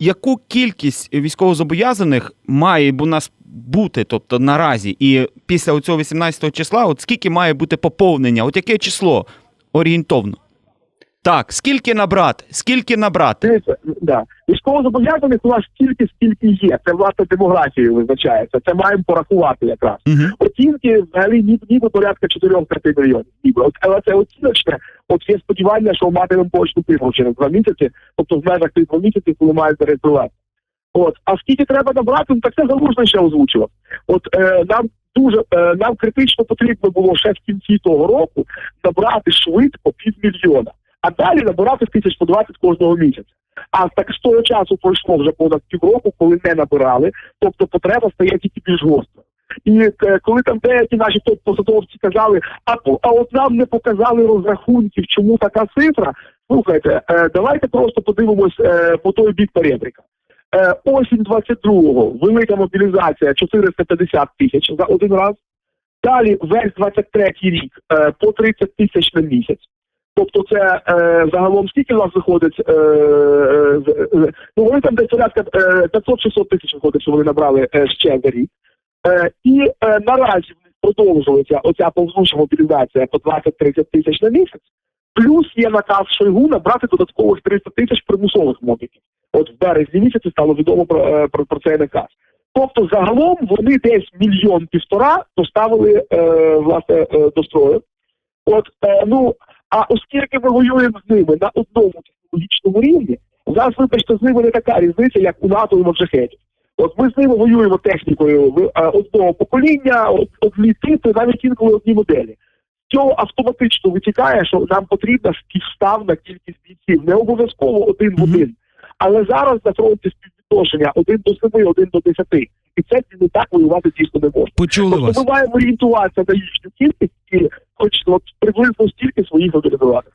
яку кількість військовозобов'язаних має у нас бути, тобто наразі, і після цього 18 числа, от скільки має бути поповнення? От яке число орієнтовно? Так, скільки набрати? Скільки набрати? Дивіться, да. Військовозобов'язаних у нас стільки, скільки є. Це власне демографією визначається. Це маємо порахувати якраз. Угу. Оцінки взагалі ніби, ніби порядка 4-5 мільйонів. Ніби. От, але це оціночне. От є сподівання, що матимемо точну цифру через два місяці, тобто в межах тих двох місяців, коли мають зареєструвати. От, а скільки треба набрати, ну так це залужно ще озвучував. От е, нам дуже е, нам критично потрібно було ще в кінці того року набрати швидко півмільйона, а далі набирати тисяч по 20 кожного місяця. А так з того часу пройшло вже понад півроку, коли не набирали, тобто потреба стає тільки більш гостро. І е, коли там деякі наші топ-посадовці казали, а, а от нам не показали розрахунків, чому така цифра. Слухайте, е, давайте просто подивимось е, по той бік перебріка. Е, осінь 22-го, велика мобілізація 450 тисяч за один раз. Далі весь 23-й рік по 30 тисяч на місяць. Тобто це е, загалом скільки у нас виходить? Е, е, ну вони там десь порядка е, 500-600 тисяч виходить, що вони набрали ще за рік. Е, і е, наразі продовжується оця повзуча мобілізація по 20-30 тисяч на місяць. Плюс є наказ Шойгу набрати додаткових 300 тисяч примусових мобіків. От в березні місяці стало відомо про, е, про, про цей наказ. Тобто, загалом вони десь мільйон півтора доставили е, власне е, до строю. От е, ну а оскільки ми воюємо з ними на одному технологічному рівні, у нас, вибачте, з ними не така різниця, як у НАТО і Моджахетів. От ми з ними воюємо технікою е, одного покоління, од- одні типи, навіть інколи одні моделі. Цього автоматично витікає, що нам потрібна співставна кількість бійців, не обов'язково один в один. Але зараз на фронті співвідношення один до семи, один до десяти. І це не так воювати дійсно не можна. Почули Тобто вас. ми маємо орієнтуватися на їхню кількість і хоч от приблизно стільки своїх мобілізувати.